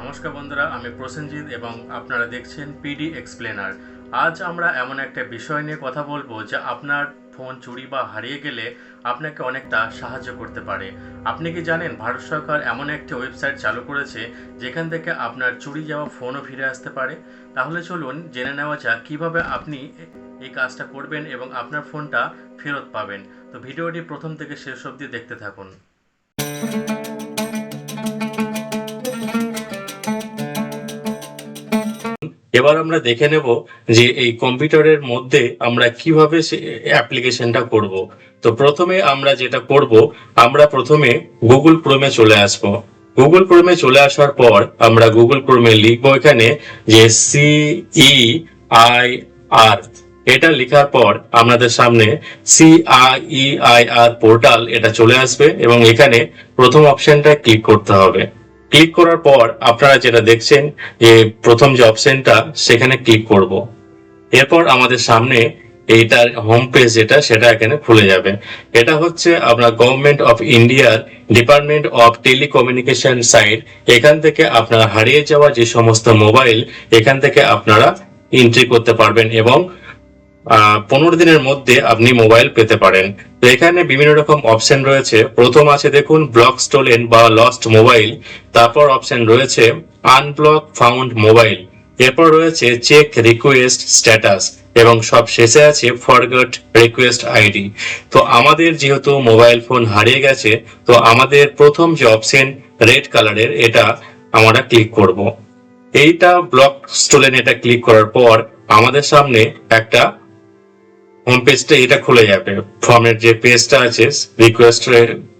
নমস্কার বন্ধুরা, আমি প্রসেনজিৎ এবং আপনারা দেখছেন পিডি এক্সপ্লেনার আজ আমরা এমন একটা বিষয় নিয়ে কথা বলব যা আপনার ফোন চুরি বা হারিয়ে গেলে আপনাকে অনেকটা সাহায্য করতে পারে। আপনি কি জানেন, ভারত সরকার এমন একটি ওয়েবসাইট চালু করেছে যেখান থেকে আপনার চুরি যাওয়া ফোনও ফিরে আসতে পারে? তাহলে চলুন জেনে নেওয়া যাক কীভাবে আপনি এই কাজটা করবেন এবং আপনার ফোনটা ফেরত পাবেন। তো ভিডিওটি প্রথম থেকে শেষ অবধি দেখতে থাকুন। এবার আমরা দেখে নেব যে এই কম্পিউটারের মধ্যে আমরা কীভাবে অ্যাপ্লিকেশনটা করব। তো প্রথমে আমরা যেটা করব, আমরা প্রথমে গুগল ক্রোমে চলে আসব। গুগল ক্রোমে চলে আসার পর আমরা গুগল ক্রোমে লিখব এখানে যে সিই আই আর এটা লেখার পর আপনাদের সামনে C I E I R portal এটা চলে আসবে এবং এখানে প্রথম অপশনটা ক্লিক করতে হবে। ক্লিক করার পর আপনারা যেটা দেখছেন যে প্রথম যে অপশনটা, সেখানে ক্লিক করব। এরপর আমাদের সামনে এইটার হোম পেজ যেটা, সেটা এখানে খুলে যাবে। এটা হচ্ছে আপনার গভর্নমেন্ট অফ ইন্ডিয়ার ডিপার্টমেন্ট অফ টেলিকমিউনিকেশন সাইট এখান থেকে আপনারা হারিয়ে যাওয়া যে সমস্ত মোবাইল এখান থেকে আপনারা এন্ট্রি করতে পারবেন এবং পনেরো দিনের মধ্যে আপনি মোবাইল পেতে পারেন। তো এখানে বিভিন্ন রকম অপশন রয়েছে। প্রথম আছে দেখুন ব্লক স্টোলেন বা লস্ট মোবাইল তারপর অপশন রয়েছে আনব্লক ফাউন্ড মোবাইল এরপর রয়েছে চেক রিকোয়েস্ট স্ট্যাটাস এবং সব শেষে আছে ফরগট রিকোয়েস্ট আইডি তো আমাদের যেহেতু মোবাইল ফোন হারিয়ে গেছে, তো আমাদের প্রথম যে অপশন রেড কালারের এটা আমরা ক্লিক করব। এইটা ব্লক স্টোলেন এটা ক্লিক করার পর আমাদের সামনে একটা হোম পেজটা এটা খুলে যাবে। ফর্মের যে পেজটা আছে রিকোয়েস্ট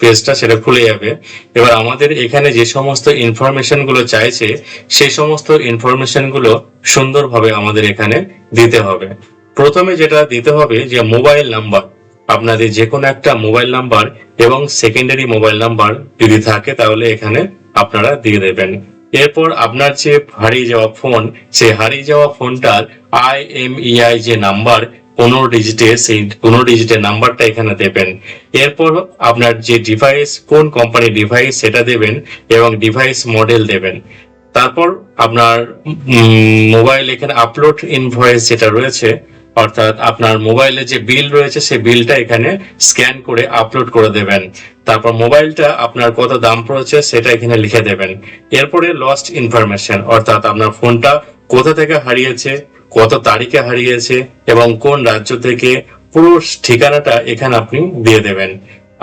পেজটা সেটা খুলে যাবে। এবার আমাদের এখানে যে সমস্ত ইনফরমেশনগুলো চাইছে, সেই সমস্ত ইনফরমেশনগুলো সুন্দরভাবে আমাদের এখানে দিতে হবে। প্রথমে যেটা দিতে হবে যে মোবাইল নাম্বার আপনাদের যে কোনো একটা মোবাইল নাম্বার এবং সেকেন্ডারি মোবাইল নাম্বার যদি থাকে, তাহলে এখানে আপনারা দিয়ে দেবেন। এরপর আপনার যে হারিয়ে যাওয়া ফোন সেই হারিয়ে যাওয়া ফোনটার আই এম ইআই যে নাম্বার পনেরো ডিজিটে সেই পনেরো ডিজিটের নাম্বারটা এখানে দেবেন। এরপর আপনার যে ডিভাইস কোন কোম্পানির ডিভাইস সেটা দেবেন এবং ডিভাইস মডেল দেবেন। তারপর আপনার মোবাইল এখানে আপলোড ইনভয়েস যেটা রয়েছে, অর্থাৎ আপনার মোবাইলে যে বিল রয়েছে, সেই বিলটা এখানে স্ক্যান করে আপলোড করে দেবেন। তারপর মোবাইলটা আপনার কত দাম পড়েছে সেটা এখানে লিখে দেবেন। এরপরে লস্ট ইনফরমেশন অর্থাৎ আপনার ফোনটা কোথা থেকে হারিয়েছে কত তারিখে হারিয়েছে এবং কোন রাজ্য থেকে পুরো ঠিকানাটা এখানে আপনি দিয়ে দেবেন।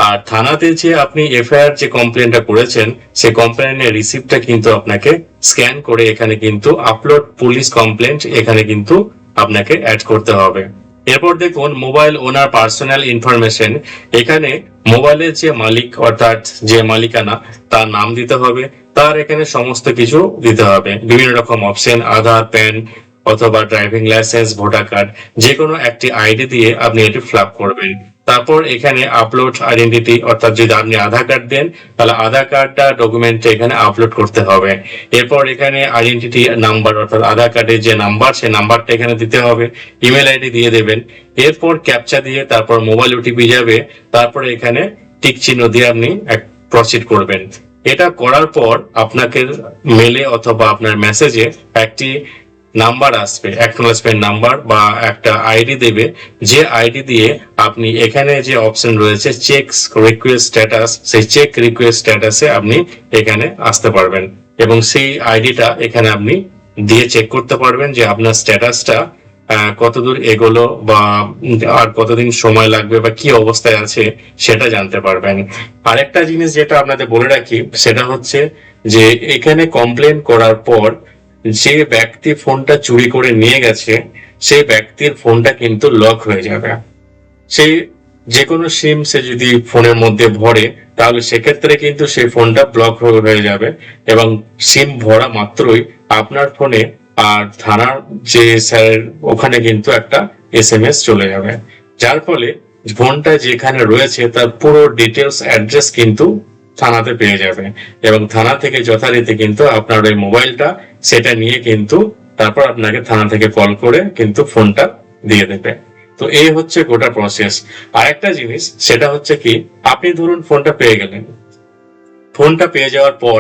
আর থানাতে যে আপনি এফআইআর যে কমপ্লেনটা করেছেন সেই কমপ্লেনের রিসিপ্টটা কিন্তু আপনাকে স্ক্যান করে এখানে কিন্তু আপলোড পুলিশ কমপ্লেন এখানে কিন্তু আপনাকে অ্যাড করতে হবে। এরপর দেখুন মোবাইল ওনার পার্সোনাল ইনফরমেশন এখানে মোবাইলের যে মালিক, অর্থাৎ যে মালিকানা, তার নাম দিতে হবে। তার এখানে সমস্ত কিছু দিতে হবে। বিভিন্ন রকম অপশন আধার প্যান অথবা ড্রাইভিং লাইসেন্স ভোটার কার্ড যে কোনো একটি আইডি দিয়ে আপনি এটি ফ্লাপ করবেন। তারপর এখানে আপলোড আইডেন্টিটি অর্থাৎ যদি আপনি আধার কার্ড দেন, তাহলে আধার কার্ডটা ডকুমেন্টে এখানে আপলোড করতে হবে। এরপর এখানে আইডেন্টিটি নাম্বার অর্থাৎ আধার কার্ডের যে নাম্বার সেই নাম্বারটা এখানে দিতে হবে। ইমেল আইডি দিয়ে দেবেন। এরপর ক্যাপচা দিয়ে তারপর মোবাইল ওটিপি যাবে। তারপরে এখানে টিক চিহ্ন দিয়ে আপনি প্রসিড করবেন। এটা করার পর আপনাকে মেলে অথবা আপনার মেসেজে একটি নাম্বার আসবে অ্যাকনোলেজমেন্ট নাম্বার বা একটা আইডি দেবে। যে আইডি দিয়ে আপনি এখানে যে অপশন রয়েছে চেক রিকোয়েস্ট স্ট্যাটাস সেই চেক রিকোয়েস্ট স্ট্যাটাসে আপনি এখানে আসতে পারবেন এবং সেই আইডিটা এখানে আপনি দিয়ে চেক করতে পারবেন যে আপনার স্ট্যাটাসটা কতদূর এগোলো বা আর কতদিন সময় লাগবে বা কি অবস্থায় আছে সেটা জানতে পারবেন। আরেকটা জিনিস যেটা আপনাদের বলে রাখি, সেটা হচ্ছে যে এখানে কমপ্লেন করার পর যে ব্যক্তি ফোনটা চুরি করে নিয়ে গেছে সেই ব্যক্তির ফোনটা কিন্তু লক হয়ে যাবে। সেই যে কোনো সিম সে যদি ফোনের মধ্যে ভরে, তাহলে সেক্ষেত্রে কিন্তু সেই ফোনটা ব্লক হয়ে যাবে এবং সিম ভরা মাত্রই আপনার ফোনে আর থানার যে স্যার ওখানে কিন্তু একটা এস এম এস চলে যাবে। যার ফলে ফোনটা যেখানে রয়েছে তার পুরো ডিটেলস অ্যাড্রেস কিন্তু থানাতে পেয়ে যাবে। এবং থানা থেকে যথারীতি কিন্তু আপনার ওই মোবাইলটা সেটা নিয়ে কিন্তু তারপর আপনাকে থানা থেকে কল করে কিন্তু ফোনটা দিয়ে দেবে। তো এই হচ্ছে গোটা প্রসেস আর একটা জিনিস, সেটা হচ্ছে কি, আপনি ধরুন ফোনটা পেয়ে গেলেন। ফোনটা পেয়ে যাওয়ার পর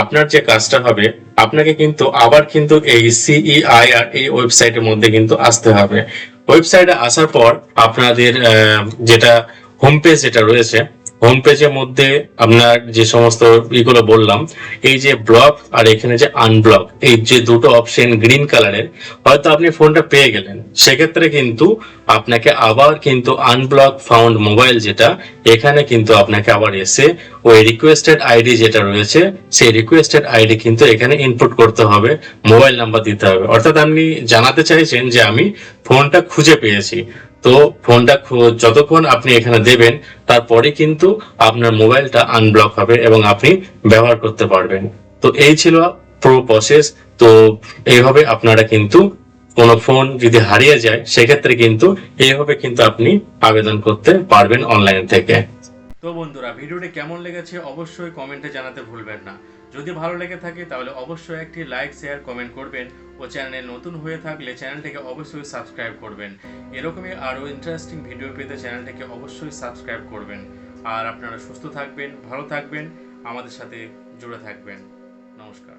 আপনার যে কাজটা হবে, আপনাকে কিন্তু আবার কিন্তু এই সিইআই আর এই ওয়েবসাইটের মধ্যে কিন্তু আসতে হবে। ওয়েবসাইটে আসার পর আপনাদের যেটা হোম পেজ যেটা রয়েছে হোম পেজের মধ্যে আপনার যে সমস্ত ইগুলো বললাম, এই যে ব্লক আর এখানে যে আনব্লক এই যে দুটো অপশন গ্রিন কালারের হয়তো আপনি ফোনটা পেয়ে গেলেন। সেক্ষেত্রে কিন্তু আপনাকে আবার কিন্তু আনব্লক ফাউন্ড মোবাইল যেটা, এখানে কিন্তু আপনাকে আবার এসে ওই রিকোয়েস্টেড আইডি যেটা রয়েছে, সেই রিকোয়েস্টেড আইডি কিন্তু এখানে ইনপুট করতে হবে মোবাইল নাম্বার দিতে হবে। অর্থাৎ আপনি জানাতে চাইছেন যে আমি ফোনটা খুঁজে পেয়েছি। তো ফোনটা যতক্ষণ আপনি এখানে দেবেন, তারপরে কিন্তু আপনার মোবাইলটা আনব্লক হবে এবং আপনি ব্যবহার করতে পারবেন। তো এই ছিল প্রো প্রসেস তো এইভাবে আপনারা কিন্তু কোনো ফোন যদি হারিয়ে যায়, সেক্ষেত্রে কিন্তু এইভাবে কিন্তু আপনি আবেদন করতে পারবেন অনলাইন থেকে। তো বন্ধুরা, ভিডিওটি কেমন লেগেছে অবশ্যই কমেন্টে জানাতে ভুলবেন না। যদি ভালো লেগে থাকে, তাহলে অবশ্যই একটি লাইক শেয়ার কমেন্ট করবেন ও চ্যানেলে নতুন হয়ে থাকলে চ্যানেলটিকে অবশ্যই সাবস্ক্রাইব করবেন। এরকমই আরও ইন্টারেস্টিং ভিডিও পেতে চ্যানেলটিকে অবশ্যই সাবস্ক্রাইব করবেন। আর আপনারা সুস্থ থাকবেন, ভালো থাকবেন, আমাদের সাথে জুড়ে থাকবেন। নমস্কার।